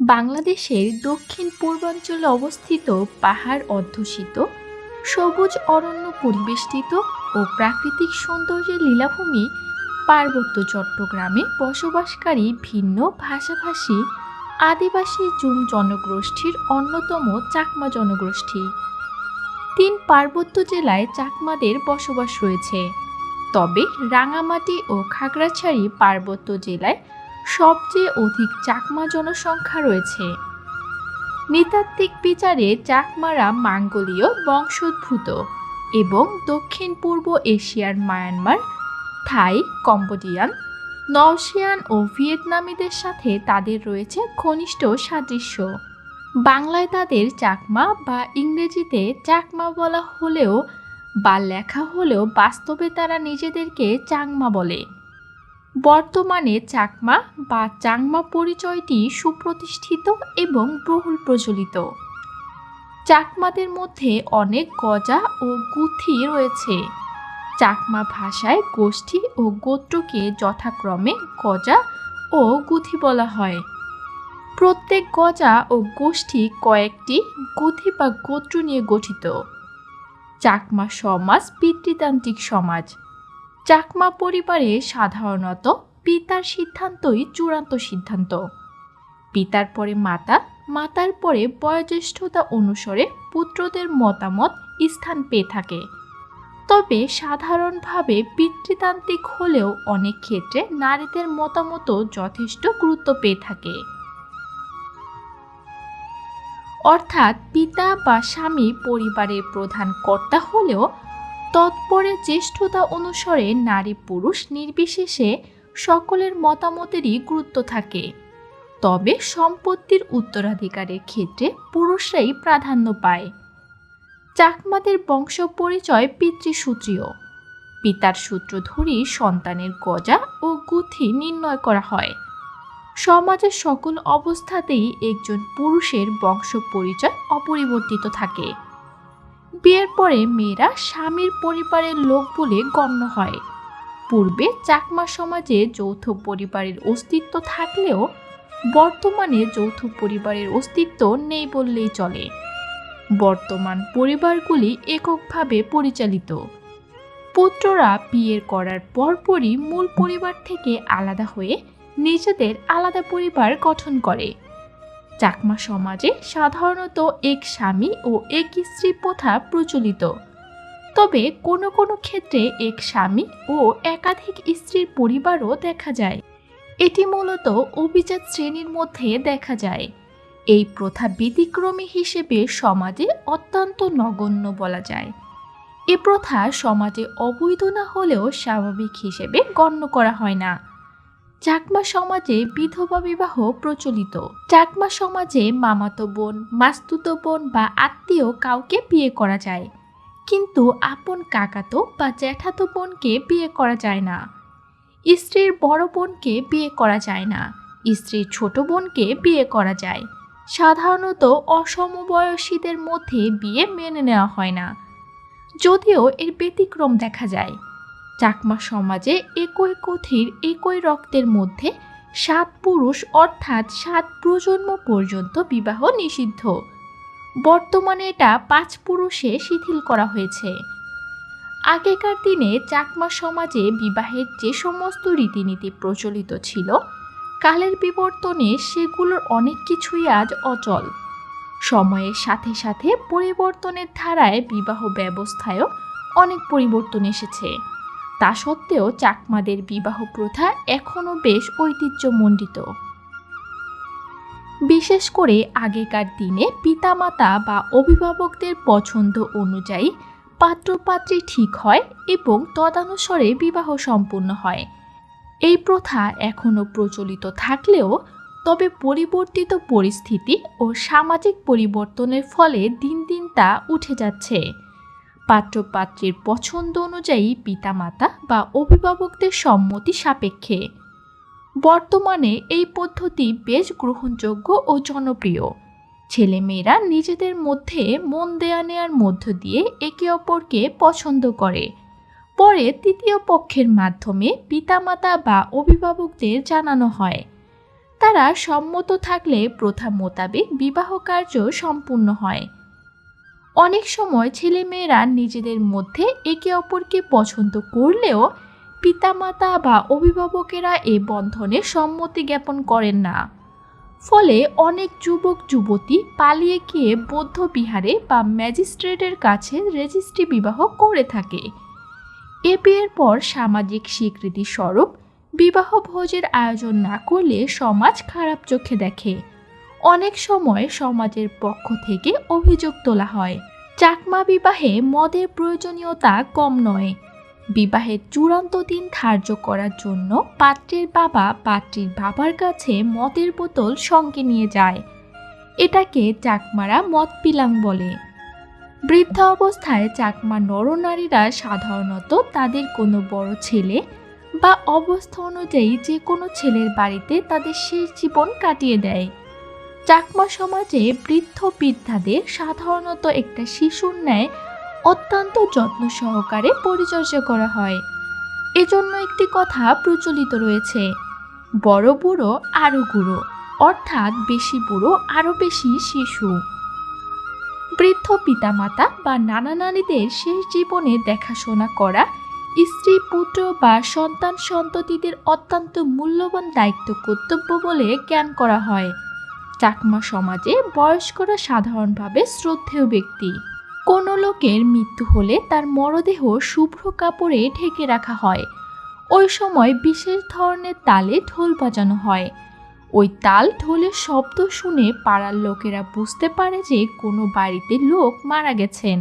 বাংলাদেশের দক্ষিণ পূর্বাঞ্চলে অবস্থিত পাহাড় অধ্যুষিত, সবুজ অরণ্য পরিবেষ্টিত ও প্রাকৃতিক সৌন্দর্যের লীলাভূমি পার্বত্য চট্টগ্রামে বসবাসকারী ভিন্ন ভাষাভাষী আদিবাসী জুম জনগোষ্ঠীর অন্যতম চাকমা জনগোষ্ঠী। তিন পার্বত্য জেলায় চাকমাদের বসবাস রয়েছে। তবে রাঙামাটি ও খাগড়াছড়ি পার্বত্য জেলায় সবচেয়ে অধিক চাকমা জনসংখ্যা রয়েছে। নৃতাত্ত্বিক বিচারে চাকমারা মাঙ্গোলীয় বংশোদ্ভূত এবং দক্ষিণ পূর্ব এশিয়ার মায়ানমার, থাই, কম্বোডিয়ান নওশিয়ান ও ভিয়েতনামীদের সাথে তাদের রয়েছে ঘনিষ্ঠ সাদৃশ্য। বাংলায় তাদের চাকমা বা ইংরেজিতে চাকমা বলা হলেও বা লেখা হলেও বাস্তবে তারা নিজেদেরকে চাংমা বলে। বর্তমানে চাকমা বা চাংমা পরিচয়টি সুপ্রতিষ্ঠিত এবং বহুল প্রচলিত। চাকমাদের মধ্যে অনেক গজা ও গুথি রয়েছে। চাকমা ভাষায় গোষ্ঠী ও গোত্রকে যথাক্রমে গজা ও গুথি বলা হয়। প্রত্যেক গজা ও গোষ্ঠী কয়েকটি গুথি বা গোত্র নিয়ে গঠিত। চাকমা সমাজ পিতৃতান্ত্রিক সমাজ। চাকমা পরিবারে সাধারণত পিতার সিদ্ধান্তই চূড়ান্ত সিদ্ধান্ত। পিতার পরে মাতা, মাতার পরে বয়োজ্যেষ্ঠতা অনুসারে পুত্রদের মতামত স্থান পেয়ে থাকে। তবে সাধারণভাবে পিতৃতান্ত্রিক হলেও অনেক ক্ষেত্রে নারীদের মতামতও যথেষ্ট গুরুত্ব পেয়ে থাকে। অর্থাৎ পিতা বা স্বামী পরিবারের প্রধান কর্তা হলেও তৎপরে জ্যেষ্ঠতা অনুসারে নারী পুরুষ নির্বিশেষে সকলের মতামতেরই গুরুত্ব থাকে। তবে সম্পত্তির উত্তরাধিকারের ক্ষেত্রে পুরুষরাই প্রাধান্য পায়। চাকমাদের বংশ পরিচয় পিতৃসূত্রীয়। পিতার সূত্র ধরেই সন্তানের গজা ও গুথি নির্ণয় করা হয়। সমাজের সকল অবস্থাতেই একজন পুরুষের বংশ পরিচয় অপরিবর্তিত থাকে। বিয়ের পরে মেয়েরা স্বামীর পরিবারের লোক বলে গণ্য হয়। পূর্বে চাকমা সমাজে যৌথ পরিবারের অস্তিত্ব থাকলেও বর্তমানে যৌথ পরিবারের অস্তিত্ব নেই বললেই চলে। বর্তমান পরিবারগুলি এককভাবে পরিচালিত। পুত্ররা বিয়ের করার পরপরই মূল পরিবার থেকে আলাদা হয়ে নিজেদের আলাদা পরিবার গঠন করে। চাকমা সমাজে সাধারণত এক স্বামী ও এক স্ত্রী প্রথা প্রচলিত। তবে কোনো কোনো ক্ষেত্রে এক স্বামী ও একাধিক স্ত্রীর পরিবারও দেখা যায়। এটি মূলত অভিজাত শ্রেণির মধ্যে দেখা যায়। এই প্রথা ব্যতিক্রমী হিসেবে সমাজে অত্যন্ত নগণ্য বলা যায়। এ প্রথা সমাজে অবৈধ না হলেও স্বাভাবিক হিসেবে গণ্য করা হয় না। চাকমা সমাজে বিধবা বিবাহ প্রচলিত। চাকমা সমাজে মামাতো বোন, মাস্তুতো বোন বা আত্মীয় কাউকে বিয়ে করা যায়। কিন্তু আপন কাকাতো বা জ্যাঠাতো বোনকে বিয়ে করা যায় না। স্ত্রীর বড় বোনকে বিয়ে করা যায় না। স্ত্রীর ছোট বোনকে বিয়ে করা যায়। সাধারণত অসমবয়সীদের মধ্যে বিয়ে মেনে নেওয়া হয় না। যদিও এর ব্যতিক্রম দেখা যায়। চাকমা সমাজে একই কথির, একই রক্তের মধ্যে সাত পুরুষ অর্থাৎ সাত প্রজন্ম পর্যন্ত বিবাহ নিষিদ্ধ। বর্তমানে এটা পাঁচ পুরুষে শিথিল করা হয়েছে। আগেকার দিনে চাকমা সমাজে বিবাহের যে সমস্ত রীতিনীতি প্রচলিত ছিল, কালের বিবর্তনে সেগুলোর অনেক কিছুই আজ অচল। সময়ের সাথে সাথে পরিবর্তনের ধারায় বিবাহ ব্যবস্থায়ও অনেক পরিবর্তন এসেছে। তা সত্ত্বেও চাকমাদের বিবাহ প্রথা এখনও বেশ ঐতিহ্যমণ্ডিত। বিশেষ করে আগেকার দিনে পিতামাতা বা অভিভাবকদের পছন্দ অনুযায়ী পাত্রপাত্রী ঠিক হয় এবং তদানুসারে বিবাহ সম্পূর্ণ হয়। এই প্রথা এখনও প্রচলিত থাকলেও তবে পরিবর্তিত পরিস্থিতি ও সামাজিক পরিবর্তনের ফলে দিন দিন তা উঠে যাচ্ছে। পাত্রপাত্রীর পছন্দ অনুযায়ী পিতামাতা বা অভিভাবকদের সম্মতি সাপেক্ষে। বর্তমানে এই পদ্ধতি বেশ গ্রহণযোগ্য ও জনপ্রিয়। ছেলেমেয়েরা নিজেদের মধ্যে মন দেয়া নেয়ার মধ্য দিয়ে একে অপরকে পছন্দ করে। পরে তৃতীয় পক্ষের মাধ্যমে পিতামাতা বা অভিভাবকদের জানানো হয়। তারা সম্মত থাকলে প্রথা মোতাবেক বিবাহ কার্য সম্পূর্ণ হয়। অনেক সময় ছেলেমেয়েরা নিজেদের মধ্যে একে অপরকে পছন্দ করলেও পিতামাতা বা অভিভাবকেরা এ বন্ধনে সম্মতি জ্ঞাপন করেন না। ফলে অনেক যুবক, যুবতী পালিয়ে গিয়ে বৌদ্ধ বিহারে বা ম্যাজিস্ট্রেটের কাছে রেজিস্ট্রি বিবাহ করে থাকে। এ বিয়ের পর সামাজিক স্বীকৃতি স্বরূপ বিবাহ ভোজের আয়োজন না করলে সমাজ খারাপ চোখে দেখে। অনেক সময় সমাজের পক্ষ থেকে অভিযোগ তোলা হয়। চাকমা বিবাহে মদের প্রয়োজনীয়তা কম নয়। বিবাহের চূড়ান্ত দিন ধার্য করার জন্য পাত্রের বাবা পাত্রীর বাবার কাছে মদের বোতল সঙ্গে নিয়ে যায়। এটাকে চাকমারা মদ পিলাং বলে। বৃদ্ধ অবস্থায় চাকমা নরনারীরা সাধারণত তাদের কোনো বড় ছেলে বা অবস্থা অনুযায়ী যে কোনো ছেলের বাড়িতে তাদের শেষ জীবন কাটিয়ে দেয়। চাকমা সমাজে বৃদ্ধ বৃদ্ধাদের সাধারণত একটা শিশুর ন্যায় অত্যন্ত যত্ন সহকারে পরিচর্যা করা হয়। এজন্য একটি কথা প্রচলিত রয়েছে, বড় বুড়ো আরও গুঁড়ো, অর্থাৎ বেশি বুড়ো আরও বেশি শিশু। বৃদ্ধ পিতামাতা বা নানা নারীদের শেষ জীবনে দেখাশোনা করা স্ত্রী, পুত্র বা সন্তান সন্ততিদের অত্যন্ত মূল্যবান দায়িত্ব কর্তব্য বলে জ্ঞান করা হয়। চাকমা সমাজে বয়স্করা সাধারণভাবে শ্রদ্ধেয় ব্যক্তি। কোনো লোকের মৃত্যু হলে তার মরদেহ শুভ্র কাপড়ে ঢেকে রাখা হয়। ওই সময় বিশেষ ধরনের তালে ঢোল বাজানো হয়। ওই তাল ঢোলের শব্দ শুনে পাড়ার লোকেরা বুঝতে পারে যে কোনো বাড়িতে লোক মারা গেছেন।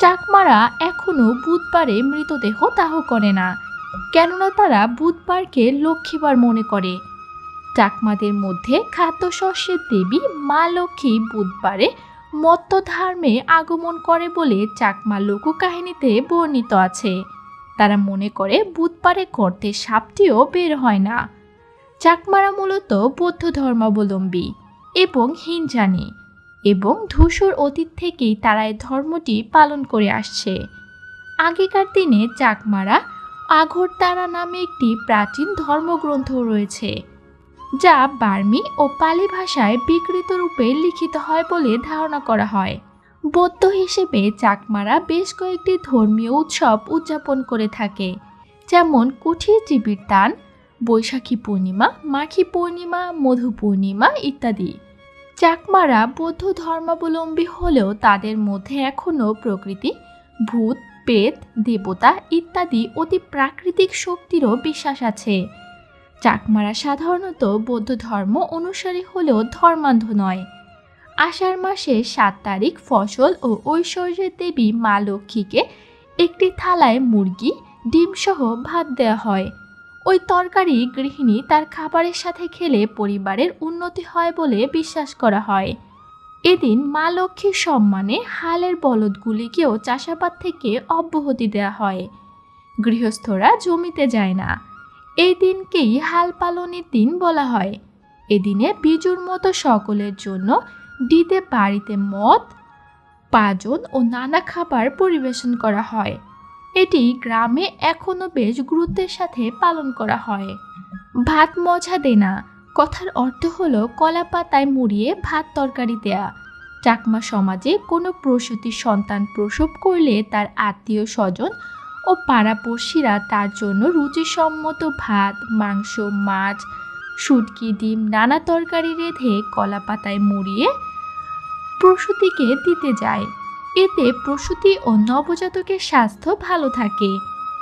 চাকমারা এখনও বুধবারে মৃতদেহ দাহ করে না, কেননা তারা বুধবারকে লক্ষ্মীবার মনে করে। চাকমাদের মধ্যে খাদ্যশস্যের দেবী মা লক্ষ্মী বুধবারে মত্তধর্মে আগমন করে বলে চাকমা লোককাহিনীতে বর্ণিত আছে। তারা মনে করে বুধবারে গর্তে সাপটিও বের হয় না। চাকমারা মূলত বৌদ্ধ ধর্মাবলম্বী এবং হিনজানি এবং ধূসর অতীত থেকেই তারা এই ধর্মটি পালন করে আসছে। আগেকার দিনে চাকমারা আগরতারা নামে একটি প্রাচীন ধর্মগ্রন্থ রয়েছে। যা বার্মি ও পালি ভাষায় বিকৃত রূপে লিখিত হয় বলে ধারণা করা হয়। বৌদ্ধ হিসেবে চাকমারা বেশ কয়েকটি ধর্মীয় উৎসব উদযাপন করে থাকে, যেমন জীবির দান, বৈশাখী পূর্ণিমা মাখি পূর্ণিমা, মধু পূর্ণিমা ইত্যাদি। চাকমারা বৌদ্ধ ধর্মাবলম্বী হলেও তাদের মধ্যে এখনও প্রকৃতি, ভূত পেত দেবতা ইত্যাদি অতি প্রাকৃতিক শক্তিরও বিশ্বাস আছে। চাকমারা সাধারণত বৌদ্ধ ধর্ম অনুসারী হলেও ধর্মান্ধ নয়। আষাঢ় মাসের সাত তারিখ ফসল ও ঐশ্বর্যের দেবী মা লক্ষ্মীকে একটি থালায় মুরগি, ডিমসহ ভাত দেওয়া হয়। ওই তরকারি গৃহিণী তার খাবারের সাথে খেলে পরিবারের উন্নতি হয় বলে বিশ্বাস করা হয়। এদিন মা লক্ষ্মীর সম্মানে হালের বলদগুলিকেও চাষাবাদ থেকে অব্যাহতি দেওয়া হয়। গৃহস্থরা জমিতে যায় না। এই দিনকেই হাল পালনের দিন বলা হয়। এদিনে বিজুর মতো সকলের জন্য ডিতে বাড়িতে মদ, পাজন ও নানা খাবার পরিবেশন করা হয়। এটি গ্রামে এখনও বেশ গুরুত্বের সাথে পালন করা হয়। ভাত মজা দেনা, কথার অর্থ হলো কলা পাতায় মুড়িয়ে ভাত তরকারি দেয়া। চাকমা সমাজে কোনো প্রসূতি সন্তান প্রসব করলে তার আত্মীয় স্বজন ও পাড়াপড়শিরা তার জন্য রুচিসম্মত ভাত, মাংস, মাছ, শুটকি, ডিম, নানা তরকারি রেঁধে কলা পাতায় মুড়িয়ে প্রসূতিকে দিতে যায়। এতে প্রসূতি ও নবজাতকের স্বাস্থ্য ভালো থাকে।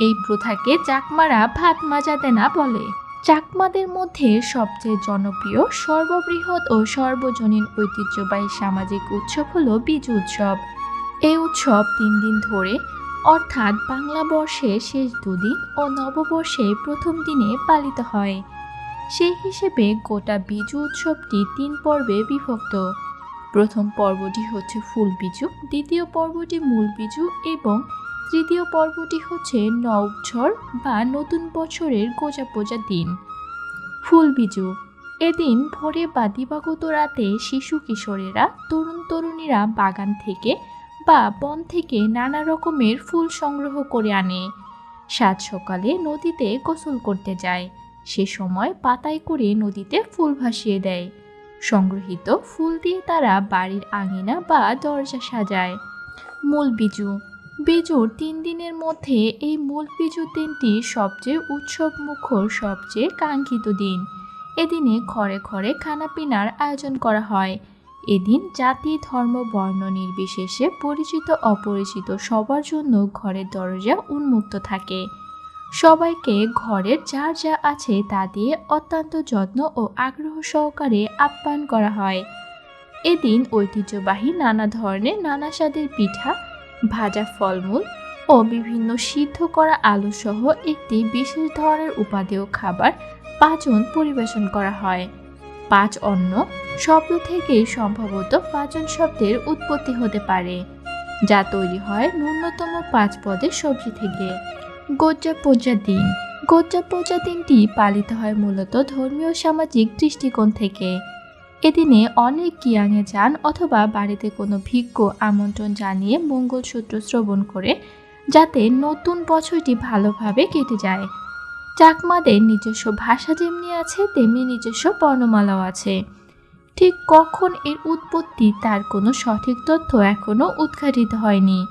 এই প্রথাকে চাকমারা ভাত মাজা দেনা বলে। চাকমাদের মধ্যে সবচেয়ে জনপ্রিয় সর্ববৃহৎ ও সর্বজনীন ঐতিহ্যবাহী সামাজিক উৎসব হলো বীজ উৎসব। এই উৎসব তিন দিন ধরে অর্থাৎ বাংলা বর্ষের শেষ দুদিন ও নববর্ষে প্রথম দিনে পালিত হয়। সেই হিসেবে গোটা বিজু উৎসবটি তিন পর্বে বিভক্ত। প্রথম পর্বটি হচ্ছে ফুল বিজু, দ্বিতীয় পর্বটি মূল বিজু এবং তৃতীয় পর্বটি হচ্ছে নবঝর বা নতুন বছরের গোজা পোজা দিন। ফুল বিজু, এদিন ভোরে বা দিবাগত রাতে শিশু কিশোরেরা, তরুণ তরুণীরা বাগান থেকে বা বন থেকে নানা রকমের ফুল সংগ্রহ করে আনে। সাত সকালে নদীতে গোসল করতে যায়। সে সময় পাতায় করে নদীতে ফুল ভাসিয়ে দেয়। সংগৃহীত ফুল দিয়ে তারা বাড়ির আঙিনা বা দরজা সাজায়। মূল বিজু। বিজুর তিন দিনের মধ্যে এই মূল বিজুর দিনটি সবচেয়ে উৎসব মুখর সবচেয়ে কাঙ্ক্ষিত দিন। এদিনে ঘরে ঘরে খানাপিনার আয়োজন করা হয়। এদিন জাতি, ধর্ম, বর্ণ নির্বিশেষে পরিচিত, অপরিচিত সবার জন্য ঘরের দরজা উন্মুক্ত থাকে। সবাইকে ঘরের যার যা আছে তা দিয়ে অত্যন্ত যত্ন ও আগ্রহ সহকারে আপ্যায়ন করা হয়। এদিন ঐতিহ্যবাহী নানা ধরনের নানা স্বাদের পিঠা, ভাজা ফলমূল ও বিভিন্ন সিদ্ধ করা আলু সহ একটি বিশেষ ধরনের উপাদেয় খাবার পাচন পরিবেশন করা হয়। পাঁচ অন্ন শব্দ থেকেই সম্ভবত পাচন শব্দের উৎপত্তি হতে পারে, যা তৈরি হয় ন্যূনতম পাঁচ পদের সবজি থেকে। গোজ্জা পূজা দিন। গোজ্জা পূজা দিনটি পালিত হয় মূলত ধর্মীয় সামাজিক দৃষ্টিকোণ থেকে। এদিনে অনেক কিয়াঙে যান অথবা বাড়িতে কোনো ভিজ্ঞ আমন্ত্রণ জানিয়ে মঙ্গলসূত্র শ্রবণ করে, যাতে নতুন বছরটি ভালোভাবে কেটে যায়। চাকমাদের নিজস্ব ভাষা যেমনি আছে, তেমনি নিজস্ব বর্ণমালাও আছে। ঠিক কখন এর উৎপত্তি তার কোনো সঠিক তথ্য এখনও উদ্ঘাটিত হয়নি।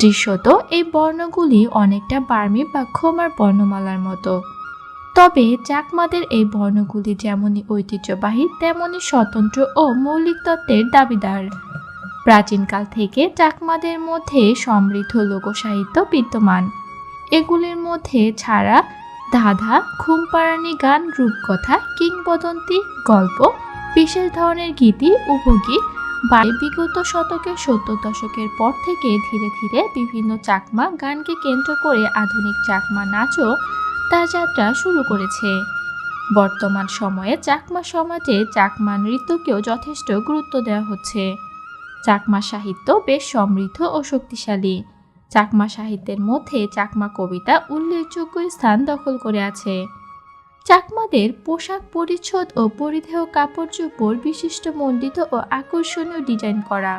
দৃশ্যত এই বর্ণগুলি অনেকটা বার্মি বা খোমার বর্ণমালার মতো। তবে চাকমাদের এই বর্ণগুলি যেমনই ঐতিহ্যবাহী, তেমনই স্বতন্ত্র ও মৌলিক তত্ত্বের দাবিদার। প্রাচীনকাল থেকে চাকমাদের মধ্যে সমৃদ্ধ লোকসাহিত্য বিদ্যমান। এগুলির মধ্যে ছাড়া, ধাঁধা ঘুমপাড়ানি গান, রূপকথা, কিংবদন্তি, গল্প বিশেষ ধরনের গীতি, উপগীত বা বিগত শতকের সত্তর দশকের পর থেকে ধীরে ধীরে বিভিন্ন চাকমা গানকে কেন্দ্র করে আধুনিক চাকমা নাচও তার যাত্রা শুরু করেছে। বর্তমান সময়ে চাকমা সমাজে চাকমা নৃত্যকেও যথেষ্ট গুরুত্ব দেওয়া হচ্ছে। চাকমা সাহিত্য বেশ সমৃদ্ধ ও শক্তিশালী। চাকমা সাহিত্যের মধ্যে চাকমা কবিতা উল্লেখযোগ্য স্থান দখল করে আছে। চাকমাদের পোশাক পরিচ্ছদ ও পরিধেয় কাপড় চোপড় বিশিষ্ট মণ্ডিত ও আকর্ষণীয় ডিজাইন করা।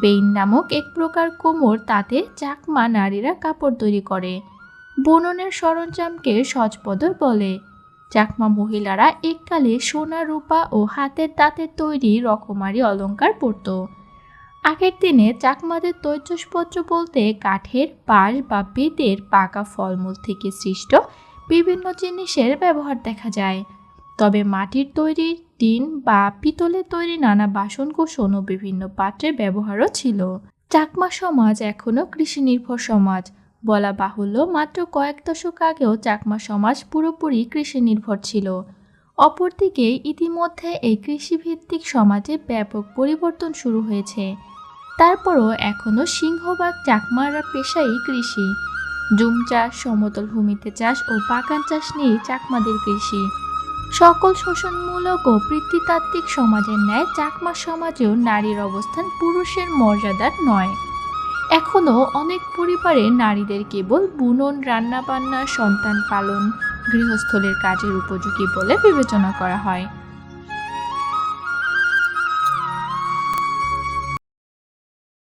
বেইন নামক এক প্রকার কোমর তাতে চাকমা নারীরা কাপড় তৈরি করে। বুননের সরঞ্জামকে সজপদর বলে। চাকমা মহিলারা এককালে সোনা রূপা ও হাতের দাঁতের তৈরি রকমারি অলংকার পরত। আগের দিনে চাকমাদের তৈজসপত্র বলতে কাঠের, বাঁশ বা বেতের পাকা ফলমূল থেকে সৃষ্ট বিভিন্ন জিনিসের ব্যবহার দেখা যায়। তবে মাটির তৈরি টিন বা পিতলের তৈরি নানা বাসনকোসন ও বিভিন্ন পাত্রের ব্যবহারও ছিল। চাকমা সমাজ এখনও কৃষি নির্ভর সমাজ। বলা বাহুল্য, মাত্র কয়েক দশক আগেও চাকমা সমাজ পুরোপুরি কৃষি নির্ভর ছিল। অপরদিকে ইতিমধ্যে এই কৃষিভিত্তিক সমাজে ব্যাপক পরিবর্তন শুরু হয়েছে। তারপরও এখনও সিংহভাগ চাকমারা পেশাই কৃষি। জুম চাষ, সমতল ভূমিতে চাষ ও বাগান চাষ নিয়েই চাকমাদের কৃষি। সকল শোষণমূলক ও বৃত্তিতাত্ত্বিক সমাজের ন্যায় চাকমা সমাজেও নারীর অবস্থান পুরুষের মর্যাদার নয়। এখনও অনেক পরিবারে নারীদের কেবল বুনন, রান্নাবান্না, সন্তান পালন, গৃহস্থলের কাজের উপযোগী বলে বিবেচনা করা হয়।